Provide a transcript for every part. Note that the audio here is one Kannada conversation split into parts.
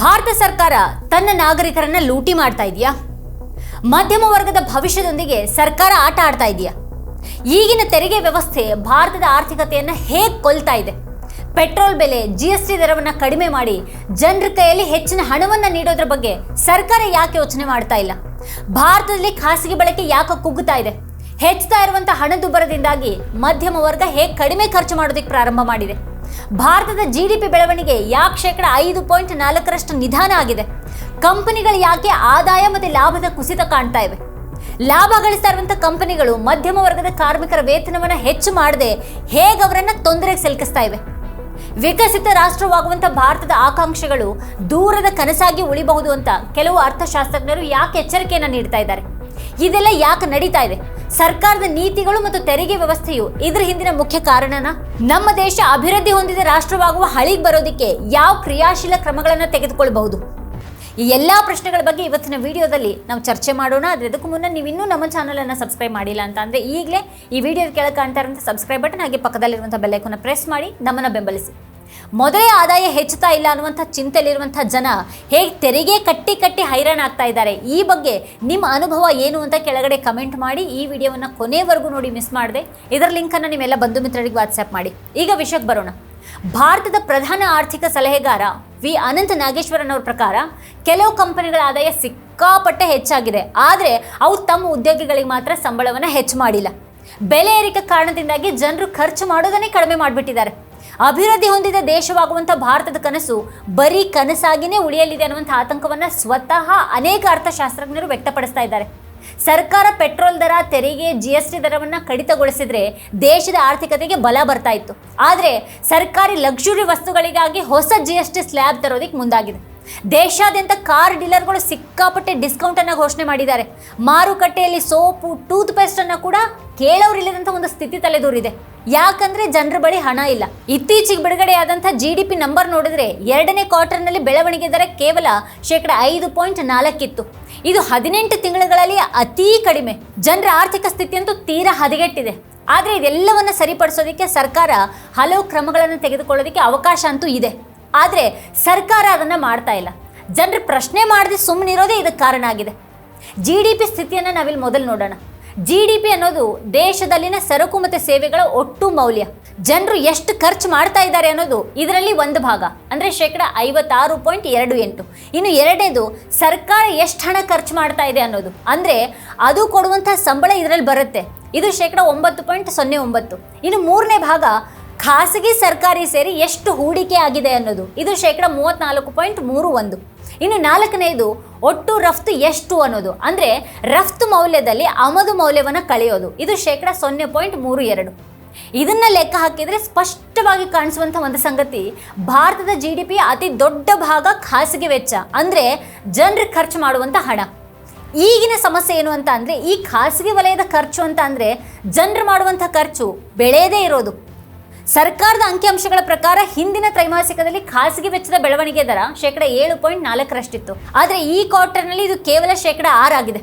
ಭಾರತ ಸರ್ಕಾರ ತನ್ನ ನಾಗರಿಕರನ್ನ ಲೂಟಿ ಮಾಡ್ತಾ ಇದೆಯಾ? ಮಧ್ಯಮ ವರ್ಗದ ಭವಿಷ್ಯದೊಂದಿಗೆ ಸರ್ಕಾರ ಆಟ ಆಡ್ತಾ ಇದೆಯಾ? ಈಗಿನ ತೆರಿಗೆ ವ್ಯವಸ್ಥೆ ಭಾರತದ ಆರ್ಥಿಕತೆಯನ್ನು ಹೇಗೆ ಕೊಲ್ತಾ ಇದೆ? ಪೆಟ್ರೋಲ್ ಬೆಲೆ ಜಿ ಎಸ್ ಟಿ ದರವನ್ನು ಕಡಿಮೆ ಮಾಡಿ ಜನರ ಕೈಯಲ್ಲಿ ಹೆಚ್ಚಿನ ಹಣವನ್ನು ನೀಡೋದ್ರ ಬಗ್ಗೆ ಸರ್ಕಾರ ಯಾಕೆ ಯೋಚನೆ ಮಾಡ್ತಾ ಇಲ್ಲ? ಭಾರತದಲ್ಲಿ ಖಾಸಗಿ ಬಳಕೆ ಯಾಕೆ ಕುಗ್ಗುತ್ತಾ ಇದೆ? ಹೆಚ್ಚುತ್ತಾ ಇರುವಂತಹ ಹಣದುಬ್ಬರದಿಂದಾಗಿ ಮಧ್ಯಮ ವರ್ಗ ಹೇಗೆ ಕಡಿಮೆ ಖರ್ಚು ಮಾಡೋದಕ್ಕೆ ಪ್ರಾರಂಭ ಮಾಡಿದೆ? ಭಾರತದ ಜಿ ಡಿ ಪಿ ಬೆಳವಣಿಗೆ ಯಾಕೆ ಶೇಕಡ ಐದು ಪಾಯಿಂಟ್ ನಾಲ್ಕರಷ್ಟು ನಿಧಾನ ಆಗಿದೆ. ಕಂಪನಿಗಳು ಯಾಕೆ ಆದಾಯ ಮತ್ತು ಲಾಭದ ಕುಸಿತ ಕಾಣ್ತಾ ಇವೆ? ಲಾಭ ಗಳಿಸ್ತಾ ಇರುವಂತಹ ಕಂಪನಿಗಳು ಮಧ್ಯಮ ವರ್ಗದ ಕಾರ್ಮಿಕರ ವೇತನವನ್ನು ಹೆಚ್ಚು ಮಾಡದೆ ಹೇಗೆ ಅವರನ್ನ ತೊಂದರೆಗೆ ಸಿಲುಕಿಸ್ತಾ ಇವೆ? ವಿಕಸಿತ ರಾಷ್ಟ್ರವಾಗುವಂತ ಭಾರತದ ಆಕಾಂಕ್ಷೆಗಳು ದೂರದ ಕನಸಾಗಿ ಉಳಿಬಹುದು ಅಂತ ಕೆಲವು ಅರ್ಥಶಾಸ್ತ್ರಜ್ಞರು ಯಾಕೆ ಎಚ್ಚರಿಕೆಯನ್ನು ನೀಡ್ತಾ ಇದ್ದಾರೆ? ಇದೆಲ್ಲ ಯಾಕೆ ನಡೀತಾ ಇದೆ? ಸರ್ಕಾರದ ನೀತಿಗಳು ಮತ್ತು ತೆರಿಗೆ ವ್ಯವಸ್ಥೆಯು ಇದರ ಹಿಂದಿನ ಮುಖ್ಯ ಕಾರಣನ? ನಮ್ಮ ದೇಶ ಅಭಿವೃದ್ಧಿ ಹೊಂದಿದ, ರಾಷ್ಟ್ರವಾಗುವ ಹಳಿಗೆ ಬರೋದಕ್ಕೆ ಯಾವ ಕ್ರಿಯಾಶೀಲ ಕ್ರಮಗಳನ್ನು ತೆಗೆದುಕೊಳ್ಳಬಹುದು ಈ ಎಲ್ಲ ಪ್ರಶ್ನೆಗಳ ಬಗ್ಗೆ ಇವತ್ತಿನ ವಿಡಿಯೋದಲ್ಲಿ ನಾವು ಚರ್ಚೆ ಮಾಡೋಣ. ಅದ್ರ ಇದಕ್ಕೂ ಮುನ್ನ ನೀವು ಇನ್ನೂ ನಮ್ಮ ಚಾನಲನ್ನು ಸಬ್ಸ್ಕ್ರೈಬ್ ಮಾಡಿಲ್ಲ ಅಂತ ಅಂದರೆ ಈಗಲೇ ಈ ವಿಡಿಯೋ ಕೆಳಗೆ ಕಾಣ್ತಾ ಇರುವಂಥ ಸಬ್ಸ್ಕ್ರೈಬ್ ಬಟನ್, ಹಾಗೆ ಪಕ್ಕದಲ್ಲಿರುವಂಥ ಬೆಲ್ಲೈಕನ್ನು ಪ್ರೆಸ್ ಮಾಡಿ ನಮ್ಮನ್ನು ಬೆಂಬಲಿಸಿ. ಮೊದಲೇ ಆದಾಯ ಹೆಚ್ಚುತ್ತಾ ಇಲ್ಲ ಅನ್ನುವಂಥ ಚಿಂತೆಯಲ್ಲಿರುವಂಥ ಜನ ಹೇಗೆ ತೆರಿಗೆ ಕಟ್ಟಿ ಕಟ್ಟಿ ಹೈರಾಣ ಆಗ್ತಾ ಇದ್ದಾರೆ? ಈ ಬಗ್ಗೆ ನಿಮ್ಮ ಅನುಭವ ಏನು ಅಂತ ಕೆಳಗಡೆ ಕಮೆಂಟ್ ಮಾಡಿ. ಈ ವಿಡಿಯೋವನ್ನು ಕೊನೆವರೆಗೂ ನೋಡಿ, ಮಿಸ್ ಮಾಡಿದೆ. ಇದರ ಲಿಂಕನ್ನು ನಿಮ್ಮೆಲ್ಲ ಬಂಧು ಮಿತ್ರರಿಗೆ ವಾಟ್ಸ್ಆ್ಯಪ್ ಮಾಡಿ. ಈಗ ವಿಷಯಕ್ಕೆ ಬರೋಣ. ಭಾರತದ ಪ್ರಧಾನ ಆರ್ಥಿಕ ಸಲಹೆಗಾರ ವಿ. ಅನಂತ ನಾಗೇಶ್ವರನ್ ಅವ್ರ ಪ್ರಕಾರ ಕೆಲವು ಕಂಪನಿಗಳ ಆದಾಯ ಸಿಕ್ಕಾಪಟ್ಟೆ ಹೆಚ್ಚಾಗಿದೆ. ಆದರೆ ಅವು ತಮ್ಮ ಉದ್ಯೋಗಿಗಳಿಗೆ ಮಾತ್ರ ಸಂಬಳವನ್ನು ಹೆಚ್ಚು ಮಾಡಿಲ್ಲ. ಬೆಲೆ ಏರಿಕೆ ಕಾರಣದಿಂದಾಗಿ ಜನರು ಖರ್ಚು ಮಾಡೋದನ್ನೇ ಕಡಿಮೆ ಮಾಡಿಬಿಟ್ಟಿದ್ದಾರೆ. ಅಭಿವೃದ್ಧಿ ಹೊಂದಿದ ದೇಶವಾಗುವಂಥ ಭಾರತದ ಕನಸು ಬರೀ ಕನಸಾಗಿನೇ ಉಳಿಯಲಿದೆ ಅನ್ನುವಂಥ ಆತಂಕವನ್ನು ಸ್ವತಃ ಅನೇಕ ಅರ್ಥಶಾಸ್ತ್ರಜ್ಞರು ವ್ಯಕ್ತಪಡಿಸ್ತಾ ಇದ್ದಾರೆ. ಸರ್ಕಾರ ಪೆಟ್ರೋಲ್ ದರ, ತೆರಿಗೆ ಜಿ ಎಸ್ ಟಿ ದರವನ್ನು ಕಡಿತಗೊಳಿಸಿದರೆ ದೇಶದ ಆರ್ಥಿಕತೆಗೆ ಬಲ ಬರ್ತಾ ಇತ್ತು. ಆದರೆ ಸರ್ಕಾರಿ ಲಕ್ಸುರಿ ವಸ್ತುಗಳಿಗಾಗಿ ಹೊಸ ಜಿ ಎಸ್ ಟಿ ಸ್ಲ್ಯಾಬ್ ತರೋದಕ್ಕೆ ಮುಂದಾಗಿದೆ. ದೇಶಾದ್ಯಂತ ಕಾರ್ ಡೀಲರ್ಗಳು ಸಿಕ್ಕಾಪಟ್ಟೆ ಡಿಸ್ಕೌಂಟನ್ನು ಘೋಷಣೆ ಮಾಡಿದ್ದಾರೆ. ಮಾರುಕಟ್ಟೆಯಲ್ಲಿ ಸೋಪು ಟೂತ್ ಪೇಸ್ಟನ್ನು ಕೂಡ ಕೇಳೋರಿಲ್ಲದಂಥ ಒಂದು ಸ್ಥಿತಿ ತಲೆದೂರಿದೆ. ಯಾಕಂದ್ರೆ ಜನರ ಬಳಿ ಹಣ ಇಲ್ಲ. ಇತ್ತೀಚೆಗೆ ಬಿಡುಗಡೆಯಾದಂಥ ಜಿ ಡಿ ಪಿ ನಂಬರ್ ನೋಡಿದ್ರೆ ಎರಡನೇ ಕ್ವಾರ್ಟರ್ನಲ್ಲಿ ಬೆಳವಣಿಗೆ ದರ ಕೇವಲ ಶೇಕಡ ಐದು ಪಾಯಿಂಟ್ ನಾಲ್ಕಿತ್ತು. ಇದು ಹದಿನೆಂಟು ತಿಂಗಳುಗಳಲ್ಲಿ ಅತೀ ಕಡಿಮೆ. ಜನರ ಆರ್ಥಿಕ ಸ್ಥಿತಿಯಂತೂ ತೀರಾ ಹದಗೆಟ್ಟಿದೆ. ಆದರೆ ಇದೆಲ್ಲವನ್ನ ಸರಿಪಡಿಸೋದಕ್ಕೆ ಸರ್ಕಾರ ಹಲವು ಕ್ರಮಗಳನ್ನು ತೆಗೆದುಕೊಳ್ಳೋದಕ್ಕೆ ಅವಕಾಶ ಅಂತೂ ಇದೆ. ಆದರೆ ಸರ್ಕಾರ ಅದನ್ನು ಮಾಡ್ತಾ ಇಲ್ಲ. ಜನರು ಪ್ರಶ್ನೆ ಮಾಡದೆ ಸುಮ್ಮನಿರೋದೇ ಇದಕ್ಕೆ ಕಾರಣ ಆಗಿದೆ. ಜಿ ಡಿ ಪಿ ಸ್ಥಿತಿಯನ್ನು ನಾವಿಲ್ಲಿ ಮೊದಲು ನೋಡೋಣ. ಜಿ ಡಿ ಪಿ ಅನ್ನೋದು ದೇಶದಲ್ಲಿನ ಸರಕು ಮತ್ತು ಸೇವೆಗಳ ಒಟ್ಟು ಮೌಲ್ಯ. ಜನರು ಎಷ್ಟು ಖರ್ಚು ಮಾಡ್ತಾ ಇದ್ದಾರೆ ಅನ್ನೋದು ಇದರಲ್ಲಿ ಒಂದು ಭಾಗ. ಅಂದರೆ ಶೇಕಡ ಐವತ್ತಾರು ಪಾಯಿಂಟ್ ಎರಡು ಎಂಟು. ಇನ್ನು ಎರಡನೇದು ಸರ್ಕಾರ ಎಷ್ಟು ಹಣ ಖರ್ಚು ಮಾಡ್ತಾ ಇದೆ ಅನ್ನೋದು. ಅಂದರೆ ಅದು ಕೊಡುವಂಥ ಸಂಬಳ ಇದರಲ್ಲಿ ಬರುತ್ತೆ. ಇದು ಶೇಕಡ ಒಂಬತ್ತು ಪಾಯಿಂಟ್ ಸೊನ್ನೆ ಒಂಬತ್ತು. ಇನ್ನು ಮೂರನೇ ಭಾಗ ಖಾಸಗಿ ಸರ್ಕಾರಿ ಸೇರಿ ಎಷ್ಟು ಹೂಡಿಕೆ ಆಗಿದೆ ಅನ್ನೋದು. ಇದು ಶೇಕಡ ಮೂವತ್ತ್ನಾಲ್ಕು ಪಾಯಿಂಟ್ ಮೂರು ಒಂದು. ಇನ್ನು ನಾಲ್ಕನೇದು ಒಟ್ಟು ರಫ್ತು ಎಷ್ಟು ಅನ್ನೋದು. ಅಂದರೆ ರಫ್ತು ಮೌಲ್ಯದಲ್ಲಿ ಆಮದು ಮೌಲ್ಯವನ್ನು ಕಳೆಯೋದು. ಇದು ಶೇಕಡ ಸೊನ್ನೆ ಪಾಯಿಂಟ್ ಮೂರು ಎರಡು. ಇದನ್ನ ಲೆಕ್ಕ ಹಾಕಿದರೆ ಸ್ಪಷ್ಟವಾಗಿ ಕಾಣಿಸುವಂಥ ಒಂದು ಸಂಗತಿ, ಭಾರತದ ಜಿ ಡಿ ಪಿ ಅತಿ ದೊಡ್ಡ ಭಾಗ ಖಾಸಗಿ ವೆಚ್ಚ, ಅಂದರೆ ಜನರು ಖರ್ಚು ಮಾಡುವಂಥ ಹಣ. ಈಗಿನ ಸಮಸ್ಯೆ ಏನು ಅಂತ ಅಂದರೆ, ಈ ಖಾಸಗಿ ವಲಯದ ಖರ್ಚು ಅಂತ ಅಂದರೆ ಜನರು ಮಾಡುವಂಥ ಖರ್ಚು ಬೆಳೆಯದೇ ಇರೋದು. ಸರ್ಕಾರದ ಅಂಕಿಅಂಶಗಳ ಪ್ರಕಾರ ಹಿಂದಿನ ತ್ರೈಮಾಸಿಕದಲ್ಲಿ ಖಾಸಗಿ ವೆಚ್ಚದ ಬೆಳವಣಿಗೆ ದರ ಶೇಕಡ ಏಳು ಪಾಯಿಂಟ್ ನಾಲ್ಕರಷ್ಟಿತ್ತು. ಆದರೆ ಈ ಕ್ವಾರ್ಟರ್ನಲ್ಲಿ ಇದು ಕೇವಲ ಶೇಕಡ ಆರಾಗಿದೆ.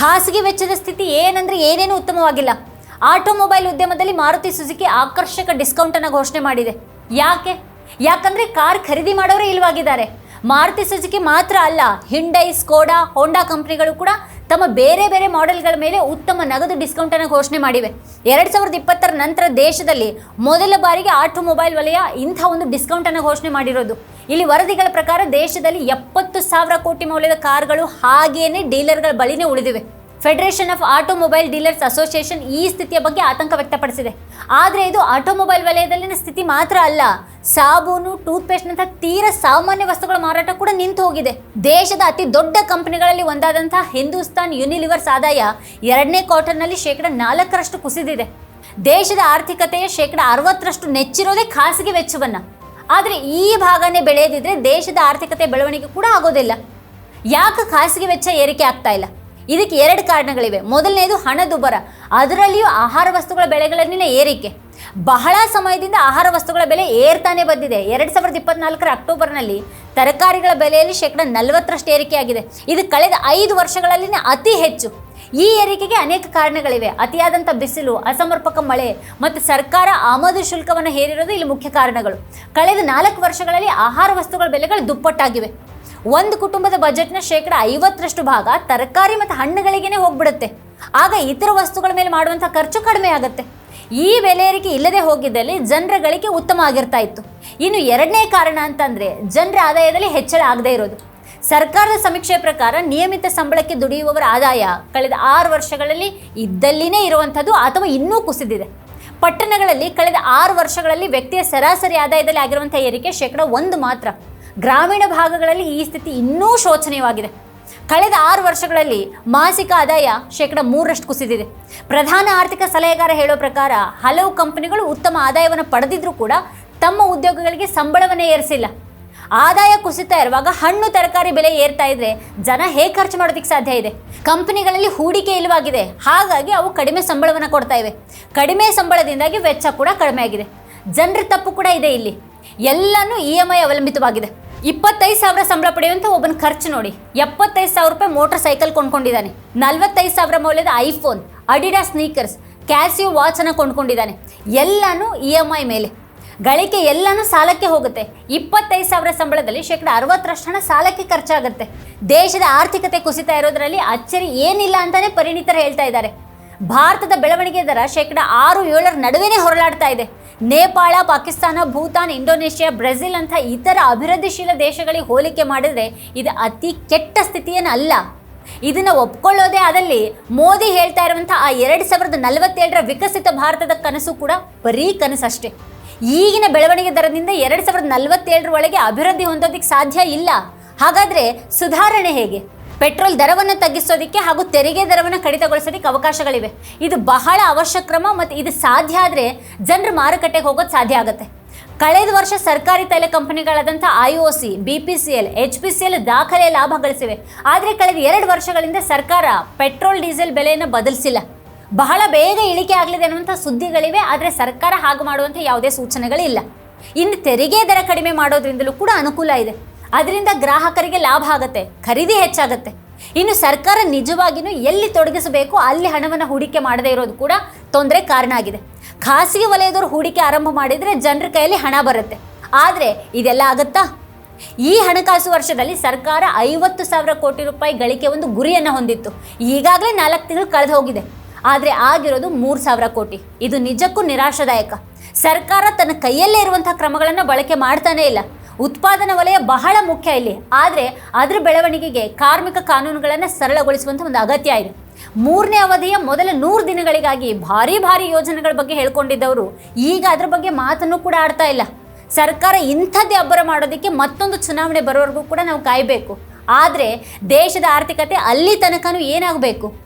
ಖಾಸಗಿ ವೆಚ್ಚದ ಸ್ಥಿತಿ ಏನಂದ್ರೆ ಏನೇನು ಉತ್ತಮವಾಗಿಲ್ಲ. ಆಟೋಮೊಬೈಲ್ ಉದ್ಯಮದಲ್ಲಿ ಮಾರುತಿ ಸುಜುಕಿ ಆಕರ್ಷಕ ಡಿಸ್ಕೌಂಟ್ ಅನ್ನು ಘೋಷಣೆ ಮಾಡಿದೆ. ಯಾಕೆ? ಯಾಕಂದ್ರೆ ಕಾರ್ ಖರೀದಿ ಮಾಡೋರೇ ಇಲ್ವಾಗಿದ್ದಾರೆ. ಮಾರುತಿ ಸುಜುಕಿ ಮಾತ್ರ ಅಲ್ಲ ಹಿಂಡೈ ಸ್ಕೋಡಾ ಹೋಂಡಾ ಕಂಪ್ನಿಗಳು ಕೂಡ ತಮ್ಮ ಬೇರೆ ಬೇರೆ ಮಾಡೆಲ್ಗಳ ಮೇಲೆ ಉತ್ತಮ ನಗದು ಡಿಸ್ಕೌಂಟನ್ನು ಘೋಷಣೆ ಮಾಡಿವೆ. ಎರಡು ಸಾವಿರದ ಇಪ್ಪತ್ತರ ನಂತರ ದೇಶದಲ್ಲಿ ಮೊದಲ ಬಾರಿಗೆ ಆಟೋಮೊಬೈಲ್ ವಲಯ ಇಂಥ ಒಂದು ಡಿಸ್ಕೌಂಟನ್ನು ಘೋಷಣೆ ಮಾಡಿರೋದು. ಇಲ್ಲಿ ವರದಿಗಳ ಪ್ರಕಾರ ದೇಶದಲ್ಲಿ ಎಪ್ಪತ್ತು ಸಾವಿರ ಕೋಟಿ ಮೌಲ್ಯದ ಕಾರ್ಗಳು ಹಾಗೇನೆ ಡೀಲರ್ಗಳ ಬಳಿನೇ ಉಳಿದಿವೆ. Federation of automobile dealers association ಈ ಸ್ಥಿತಿಯ ಬಗ್ಗೆ ಆತಂಕ ವ್ಯಕ್ತಪಡಿಸಿದೆ. ಆದರೆ ಇದು ಆಟೋಮೊಬೈಲ್ ವಲಯದಲ್ಲಿನ ಸ್ಥಿತಿ ಮಾತ್ರ ಅಲ್ಲ. ಸಾಬೂನು ಟೂತ್ ಪೇಸ್ಟ್ನಂಥ ತೀರ ಸಾಮಾನ್ಯ ವಸ್ತುಗಳ ಮಾರಾಟ ಕೂಡ ನಿಂತು ಹೋಗಿದೆ. ದೇಶದ ಅತಿ ದೊಡ್ಡ ಕಂಪನಿಗಳಲ್ಲಿ ಒಂದಾದಂತಹ ಹಿಂದೂಸ್ತಾನ್ ಯುನಿಲಿವರ್ಸ್ ಆದಾಯ ಎರಡನೇ ಕ್ವಾರ್ಟರ್ನಲ್ಲಿ ಶೇಕಡ ನಾಲ್ಕರಷ್ಟು ಕುಸಿದಿದೆ. ದೇಶದ ಆರ್ಥಿಕತೆಯ ಶೇಕಡ ಅರವತ್ತರಷ್ಟು ನೆಚ್ಚಿರೋದೇ ಖಾಸಗಿ ವೆಚ್ಚವನ್ನು. ಆದರೆ ಈ ಭಾಗನೇ ಬೆಳೆಯದಿದ್ದರೆ ದೇಶದ ಆರ್ಥಿಕತೆ ಬೆಳವಣಿಗೆ ಕೂಡ ಆಗೋದಿಲ್ಲ. ಯಾಕೆ ಖಾಸಗಿ ವೆಚ್ಚ ಏರಿಕೆ ಆಗ್ತಾ ಇಲ್ಲ? ಇದಕ್ಕೆ ಎರಡು ಕಾರಣಗಳಿವೆ. ಮೊದಲನೇದು ಹಣದುಬ್ಬರ ಅದರಲ್ಲಿಯೂ ಆಹಾರ ವಸ್ತುಗಳ ಬೆಲೆಗಳಲ್ಲಿನ ಏರಿಕೆ. ಬಹಳ ಸಮಯದಿಂದ ಆಹಾರ ವಸ್ತುಗಳ ಬೆಲೆ ಏರ್ತಾನೆ ಬಂದಿದೆ. ಎರಡು ಸಾವಿರದ ಇಪ್ಪತ್ನಾಲ್ಕರ ಅಕ್ಟೋಬರ್ನಲ್ಲಿ ತರಕಾರಿಗಳ ಬೆಲೆಯಲ್ಲಿ ಶೇಕಡ ನಲವತ್ತರಷ್ಟು ಏರಿಕೆಯಾಗಿದೆ. ಇದು ಕಳೆದ ಐದು ವರ್ಷಗಳಲ್ಲಿನ ಅತಿ ಹೆಚ್ಚು. ಈ ಏರಿಕೆಗೆ ಅನೇಕ ಕಾರಣಗಳಿವೆ. ಅತಿಯಾದಂಥ ಬಿಸಿಲು, ಅಸಮರ್ಪಕ ಮಳೆ ಮತ್ತು ಸರ್ಕಾರ ಆಮದು ಶುಲ್ಕವನ್ನು ಹೇರಿರೋದು ಇಲ್ಲಿ ಮುಖ್ಯ ಕಾರಣಗಳು. ಕಳೆದ ನಾಲ್ಕು ವರ್ಷಗಳಲ್ಲಿ ಆಹಾರ ವಸ್ತುಗಳ ಬೆಲೆಗಳು ದುಪ್ಪಟ್ಟಾಗಿವೆ. ಒಂದು ಕುಟುಂಬದ ಬಜೆಟ್ನ ಶೇಕಡ ಐವತ್ತರಷ್ಟು ಭಾಗ ತರಕಾರಿ ಮತ್ತು ಹಣ್ಣುಗಳಿಗೆ ಹೋಗ್ಬಿಡುತ್ತೆ. ಆಗ ಇತರ ವಸ್ತುಗಳ ಮೇಲೆ ಮಾಡುವಂಥ ಖರ್ಚು ಕಡಿಮೆ ಆಗುತ್ತೆ. ಈ ಬೆಲೆ ಏರಿಕೆ ಇಲ್ಲದೆ ಹೋಗಿದ್ದಲ್ಲಿ ಜನರ ಗಳಿಕೆ ಉತ್ತಮ ಆಗಿರ್ತಾ ಇತ್ತು. ಇನ್ನು ಎರಡನೇ ಕಾರಣ ಅಂತಂದ್ರೆ ಜನರ ಆದಾಯದಲ್ಲಿ ಹೆಚ್ಚಳ ಆಗದೇ ಇರೋದು. ಸರ್ಕಾರದ ಸಮೀಕ್ಷೆ ಪ್ರಕಾರ ನಿಯಮಿತ ಸಂಬಳಕ್ಕೆ ದುಡಿಯುವವರ ಆದಾಯ ಕಳೆದ ಆರು ವರ್ಷಗಳಲ್ಲಿ ಇದ್ದಲ್ಲಿನೇ ಇರುವಂಥದ್ದು ಅಥವಾ ಇನ್ನೂ ಕುಸಿದಿದೆ. ಪಟ್ಟಣಗಳಲ್ಲಿ ಕಳೆದ ಆರು ವರ್ಷಗಳಲ್ಲಿ ವ್ಯಕ್ತಿಯ ಸರಾಸರಿ ಆದಾಯದಲ್ಲಿ ಆಗಿರುವಂಥ ಏರಿಕೆ ಶೇಕಡ ಒಂದು ಮಾತ್ರ. ಗ್ರಾಮೀಣ ಭಾಗಗಳಲ್ಲಿ ಈ ಸ್ಥಿತಿ ಇನ್ನೂ ಶೋಚನೀಯವಾಗಿದೆ. ಕಳೆದ ಆರು ವರ್ಷಗಳಲ್ಲಿ ಮಾಸಿಕ ಆದಾಯ ಶೇಕಡ ಮೂರರಷ್ಟು ಕುಸಿದಿದೆ. ಪ್ರಧಾನ ಆರ್ಥಿಕ ಸಲಹೆಗಾರ ಹೇಳೋ ಪ್ರಕಾರ ಹಲವು ಕಂಪನಿಗಳು ಉತ್ತಮ ಆದಾಯವನ್ನು ಪಡೆದಿದ್ರೂ ಕೂಡ ತಮ್ಮ ಉದ್ಯೋಗಗಳಿಗೆ ಸಂಬಳವನ್ನೇ ಏರಿಸಿಲ್ಲ. ಆದಾಯ ಕುಸಿತಾ ಇರುವಾಗ ಹಣ್ಣು, ತರಕಾರಿ ಬೆಲೆ ಏರ್ತಾ ಇದ್ರೆ ಜನ ಹೇಗೆ ಖರ್ಚು ಮಾಡೋದಕ್ಕೆ ಸಾಧ್ಯ ಇದೆ? ಕಂಪನಿಗಳಲ್ಲಿ ಹೂಡಿಕೆ ಇಲ್ಲವಾಗಿದೆ. ಹಾಗಾಗಿ ಅವು ಕಡಿಮೆ ಸಂಬಳವನ್ನು ಕೊಡ್ತಾ ಇವೆ. ಕಡಿಮೆ ಸಂಬಳದಿಂದಾಗಿ ವೆಚ್ಚ ಕೂಡ ಕಡಿಮೆ ಆಗಿದೆ. ಜನರ ತಪ್ಪು ಕೂಡ ಇದೆ ಇಲ್ಲಿ. ಎಲ್ಲನೂ ಇ ಎಂ ಐ ಅವಲಂಬಿತವಾಗಿದೆ. ಇಪ್ಪತ್ತೈದು ಸಾವಿರ ಸಂಬಳ ಪಡೆಯುವಂಥ ಒಬ್ಬನ ಖರ್ಚು ನೋಡಿ. ಎಪ್ಪತ್ತೈದು ಸಾವಿರ ರೂಪಾಯಿ ಮೋಟರ್ ಸೈಕಲ್ ಕೊಂಡ್ಕೊಂಡಿದ್ದಾನೆ. ನಲ್ವತ್ತೈದು ಸಾವಿರ ಮೌಲ್ಯದ ಐಫೋನ್ ಅಡಿಡಾ ಸ್ನೀಕರ್ಸ್ ಕ್ಯಾಸಿಯೋ ವಾಚನ್ನು ಕೊಂಡ್ಕೊಂಡಿದ್ದಾನೆ. ಎಲ್ಲನೂ ಇ ಎಂ ಐ ಮೇಲೆ. ಗಳಿಕೆ ಎಲ್ಲನೂ ಸಾಲಕ್ಕೆ ಹೋಗುತ್ತೆ. ಇಪ್ಪತ್ತೈದು ಸಾವಿರ ಸಂಬಳದಲ್ಲಿ ಶೇಕಡ ಅರವತ್ತರಷ್ಟು ಹಣ ಸಾಲಕ್ಕೆ ಖರ್ಚಾಗುತ್ತೆ. ದೇಶದ ಆರ್ಥಿಕತೆ ಕುಸಿತಾ ಇರೋದ್ರಲ್ಲಿ ಅಚ್ಚರಿ ಏನಿಲ್ಲ ಅಂತಾನೆ ಪರಿಣಿತರು ಹೇಳ್ತಾ ಇದ್ದಾರೆ. ಭಾರತದ ಬೆಳವಣಿಗೆ ದರ ಶೇಕಡ ಆರು ಏಳರ ನಡುವೆನೇ ಹೊರಳಾಡ್ತಾ ಇದೆ. ನೇಪಾಳ, ಪಾಕಿಸ್ತಾನ, ಭೂತಾನ್, ಇಂಡೋನೇಷ್ಯಾ, ಬ್ರೆಜಿಲ್ ಅಂತ ಇತರ ಅಭಿವೃದ್ಧಿಶೀಲ ದೇಶಗಳಿಗೆ ಹೋಲಿಕೆ ಮಾಡಿದ್ರೆ ಇದು ಅತಿ ಕೆಟ್ಟ ಸ್ಥಿತಿಯನ್ನು ಅಲ್ಲ ಇದನ್ನ ಒಪ್ಕೊಳ್ಳೋದೇ ಆದಲ್ಲಿ ಮೋದಿ ಹೇಳ್ತಾ ಇರುವಂಥ ಆ ಎರಡು ಸಾವಿರದ ನಲವತ್ತೇಳರ ವಿಕಸಿತ ಭಾರತದ ಕನಸು ಕೂಡ ಬರೀ ಕನಸಷ್ಟೇ. ಈಗಿನ ಬೆಳವಣಿಗೆ ದರದಿಂದ ಎರಡು ಸಾವಿರದ ನಲವತ್ತೇಳರ ಒಳಗೆ ಅಭಿವೃದ್ಧಿ ಹೊಂದೋದಕ್ಕೆ ಸಾಧ್ಯ ಇಲ್ಲ. ಹಾಗಾದ್ರೆ ಸುಧಾರಣೆ ಹೇಗೆ? ಪೆಟ್ರೋಲ್ ದರವನ್ನು ತಗ್ಗಿಸೋದಕ್ಕೆ ಹಾಗೂ ತೆರಿಗೆ ದರವನ್ನು ಕಡಿತಗೊಳಿಸೋದಕ್ಕೆ ಅವಕಾಶಗಳಿವೆ. ಇದು ಬಹಳ ಅವಶ್ಯಕ ಕ್ರಮ ಮತ್ತು ಇದು ಸಾಧ್ಯ ಆದರೆ ಜನರು ಮಾರುಕಟ್ಟೆಗೆ ಹೋಗೋದು ಸಾಧ್ಯ ಆಗುತ್ತೆ. ಕಳೆದ ವರ್ಷ ಸರ್ಕಾರಿ ತೈಲ ಕಂಪನಿಗಳಾದಂಥ I O C, B P C L, H P C L ದಾಖಲೆ ಲಾಭ ಗಳಿಸಿವೆ. ಆದರೆ ಕಳೆದ ಎರಡು ವರ್ಷಗಳಿಂದ ಸರ್ಕಾರ ಪೆಟ್ರೋಲ್, ಡೀಸೆಲ್ ಬೆಲೆಯನ್ನು ಬದಲಿಸಿಲ್ಲ. ಬಹಳ ಬೇಗ ಇಳಿಕೆ ಆಗಲಿದೆ ಅನ್ನುವಂಥ ಸುದ್ದಿಗಳಿವೆ, ಆದರೆ ಸರ್ಕಾರ ಹಾಗೆ ಮಾಡುವಂಥ ಯಾವುದೇ ಸೂಚನೆಗಳಿಲ್ಲ. ಇನ್ನು ತೆರಿಗೆ ದರ ಕಡಿಮೆ ಮಾಡೋದ್ರಿಂದಲೂ ಕೂಡ ಅನುಕೂಲ ಇದೆ. ಅದರಿಂದ ಗ್ರಾಹಕರಿಗೆ ಲಾಭ ಆಗುತ್ತೆ, ಖರೀದಿ ಹೆಚ್ಚಾಗುತ್ತೆ. ಇನ್ನು ಸರ್ಕಾರ ನಿಜವಾಗಿಯೂ ಎಲ್ಲಿ ತೊಡಗಿಸಬೇಕು, ಅಲ್ಲಿ ಹಣವನ್ನು ಹೂಡಿಕೆ ಮಾಡದೇ ಇರೋದು ಕೂಡ ತೊಂದರೆ ಕಾರಣ ಆಗಿದೆ. ಖಾಸಗಿ ವಲಯದವರು ಹೂಡಿಕೆ ಆರಂಭ ಮಾಡಿದರೆ ಜನರ ಕೈಯಲ್ಲಿ ಹಣ ಬರುತ್ತೆ. ಆದರೆ ಇದೆಲ್ಲ ಆಗುತ್ತಾ? ಈ ಹಣಕಾಸು ವರ್ಷದಲ್ಲಿ ಸರ್ಕಾರ ಐವತ್ತು ಸಾವಿರ ಕೋಟಿ ರೂಪಾಯಿ ಗಳಿಕೆ ಒಂದು ಗುರಿಯನ್ನು ಹೊಂದಿತ್ತು. ಈಗಾಗಲೇ ನಾಲ್ಕು ತಿಂಗಳು ಕಳೆದು ಹೋಗಿದೆ. ಆದರೆ ಆಗಿರೋದು ಮೂರು ಸಾವಿರ ಕೋಟಿ. ಇದು ನಿಜಕ್ಕೂ ನಿರಾಶಾದಾಯಕ. ಸರ್ಕಾರ ತನ್ನ ಕೈಯಲ್ಲೇ ಇರುವಂತಹ ಕ್ರಮಗಳನ್ನು ಬಳಕೆ ಮಾಡ್ತಾನೇ ಇಲ್ಲ. ಉತ್ಪಾದನಾ ವಲಯ ಬಹಳ ಮುಖ್ಯ ಇಲ್ಲಿ. ಆದರೆ ಅದರ ಬೆಳವಣಿಗೆಗೆ ಕಾರ್ಮಿಕ ಕಾನೂನುಗಳನ್ನು ಸರಳಗೊಳಿಸುವಂಥ ಒಂದು ಅಗತ್ಯ ಇದೆ. ಮೂರನೇ ಅವಧಿಯ ಮೊದಲ ನೂರು ದಿನಗಳಿಗಾಗಿ ಭಾರಿ ಭಾರಿ ಯೋಜನೆಗಳ ಬಗ್ಗೆ ಹೇಳ್ಕೊಂಡಿದ್ದವರು ಈಗ ಅದ್ರ ಬಗ್ಗೆ ಮಾತನ್ನು ಕೂಡ ಆಡ್ತಾ ಇಲ್ಲ. ಸರ್ಕಾರ ಇಂಥದ್ದೇ ಅಬ್ಬರ ಮಾಡೋದಕ್ಕೆ ಮತ್ತೊಂದು ಚುನಾವಣೆ ಬರೋವರೆಗೂ ಕೂಡ ನಾವು ಕಾಯಬೇಕು. ಆದರೆ ದೇಶದ ಆರ್ಥಿಕತೆ ಅಲ್ಲಿ ತನಕನೂ ಏನಾಗಬೇಕು?